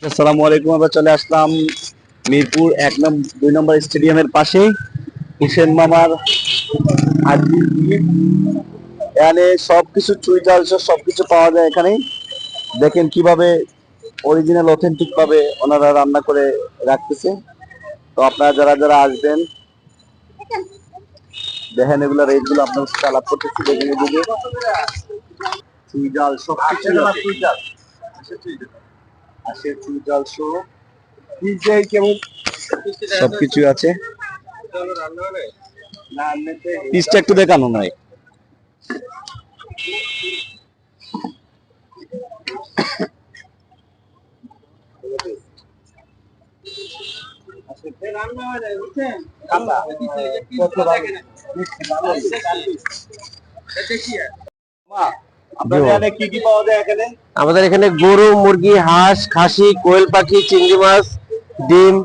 আসসালামু আলাইকুম, আমরা চলে আসলাম মিরপুর এক নম্বর দুই নম্বর স্টেডিয়ামের পাশেই। হুসেন মামার। এখানে সবকিছু চুই ডাল সবকিছু পাওয়া যায় এখানে। দেখেন কীভাবে অরিজিনাল অথেন্টিক ভাবে ওনারা রান্না করে রাখতেছে। তো আপনারা যারা যারা আসবেন, দেখেন এগুলো রেটগুলো আপনার সাথে আলাপ করতেছি দেখেন এদিকে চুই ডাল সবকিছু আছে। আশের চুই ডাল সহ কেমন? সবকিছু আছে। পিসটা একটু দেখানো নয় আপনাদের এখানে কি কি পাওয়া যায় এখানে? আমাদের এখানে গরু মুরগি হাঁস খাসি কোয়েল পাখি চিংড়ি মাছ ডিম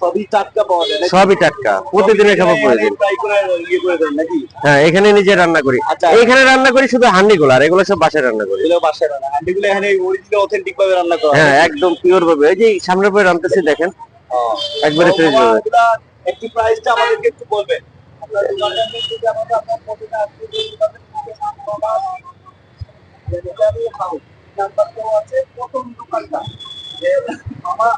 সবই টাটকা পাওয়া যায় সবই টাটকা। প্রতিদিনের খাবার প্রয়োজন ইয়ে হ্যাঁ এখানে নিজে রান্না করি। আচ্ছা। এইখানে রান্না করি শুধু হান্ডি গুলো আর এগুলো সব বাসায় রান্না করি। বাসায় রান্না। হান্ডিগুলো এখানে অরিজিনাল অথেন্টিক ভাবে রান্না করা হ্যাঁ একদম পিওর ভাবে। এই যে সামনে পরে রান্নতেছি দেখেন। একবারে ফ্রেশ ভাবে। একটু প্রাইসটা আমাদেরকে একটু বলবেন। আপনার প্রতিটা হাউস। আছে, প্রথম দোকানটা। মামা,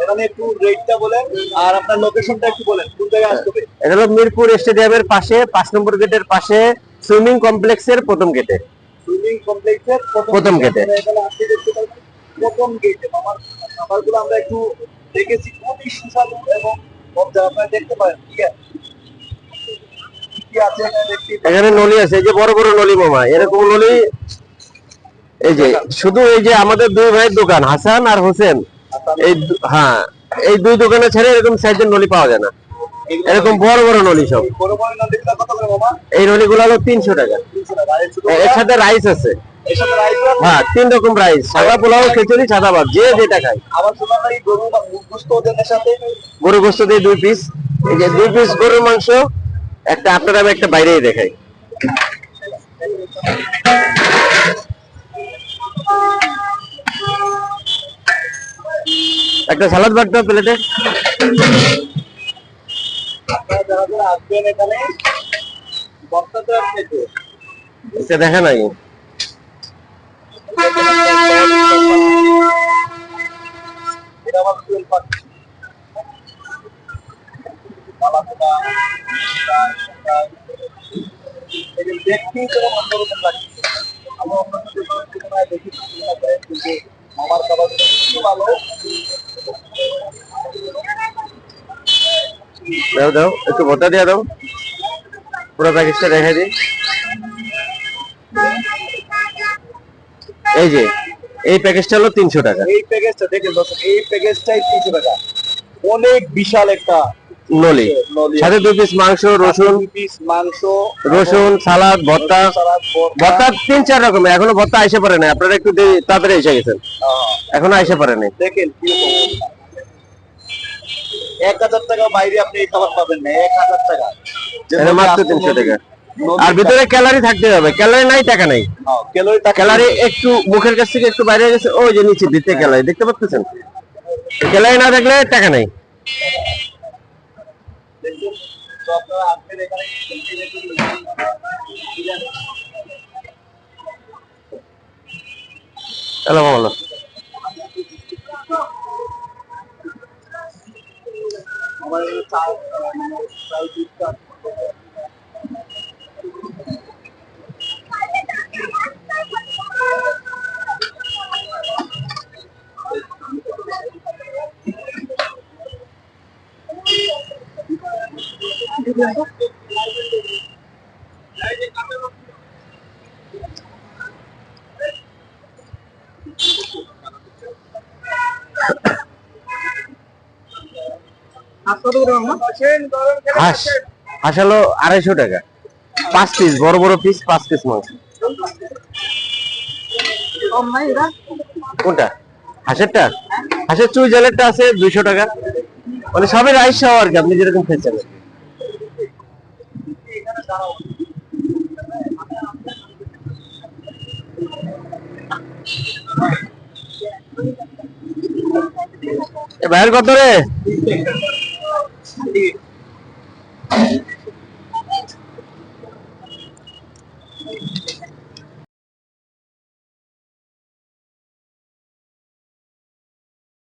এখানে একটু রেটটা বলেন আর আপনার লোকেশনটা একটু বলেন কোন জায়গায় আসতে এটা হলো মিরপুর স্টেডিয়ামের পাশে পাঁচ নম্বর গেটের পাশে সুইমিং কমপ্লেক্সের প্রথম গেটে সুইমিং কমপ্লেক্সের প্রথম গেটে। প্রথম গেটে আমার খাবারগুলো আমরা একটু দেখেছি খুবই সুস্বাদু এবং আপনারা দেখতে পারেন ঠিক আছে এখানে নলি আছে এই যে বড় বড় নলি মামা এরকম নলি। এই যে শুধু এই যে আমাদের দুই ভাইয়ের দোকান হাসান আর হোসেন। এই হ্যাঁ এই দুই দোকানে ছেড়ে এরকম সাইজের নলি পাওয়া যায় না। এরকম বড় বড় নলি সব। এই নলিগুলো হলো তিনশো টাকা। এর সাথে রাইস আছে। হ্যাঁ তিন রকম রাইস সাদা পোলাও খিচুড়ি সাদা ভাত যে যেটা খায়। গরু গোস্ত দিয়ে দুই পিস এই যে দুই পিস গরুর মাংস একটা আপনার আমি একটা বাইরেই দেখাই। একটা সালাদ বাটতে প্লেটে। এটা দেখা নাই। দেখি দাও দাও, একটু ভর্তা দিয়ে দাও। পুরো প্যাকেজটা রেখে দিই। এই যে, এই প্যাকেজটা হলো তিনশো টাকা। এই প্যাকেজটা, দেখেন এই প্যাকেজটাই তিনশো টাকা। অনেক বিশাল একটা নলি। সাথে দুই পিস মাংস রসুন। মাংস রসুন সালাদ ভর্তা। ভর্তা। তিন চার রকমের। এখনও ভর্তা আইসে পারে না আপনারা একটু তাড়াতাড়ি এসে গেছেন। এখনও আইসে পারে নাই। দেখেন। এক হাজার টাকা বাইরে আপনি এই খাবার পাবেন না। এক হাজার টাকা। মাত্র তিনশো টাকা। আর ভিতরে ক্যালারি থাকতে হবে। ক্যালারি নাই টাকা নাই। ক্যালারি একটু মুখের কাছ থেকে একটু বাইরে গেছে। ওই যে নিচে দিতে ক্যালারি। দেখতে পাচ্ছেন? ক্যালারি না থাকলে টাকা নাই দেখুন, তো আপনারা আসবেন এখানে হ্যালো বলো। আমার এই দুধটা হাঁস হাঁস আড়াইশো টাকা। পাঁচ পিস বড় বড় পিস পাঁচ পিস মাংস। কোনটা? হাঁসেরটা? হাঁসের চুই জালেরটা আছে দুইশো টাকা। মানে সবই রাইস সহ আর কি, আপনি যেরকম খেয়েছেন এ ভাইয়ের কত রে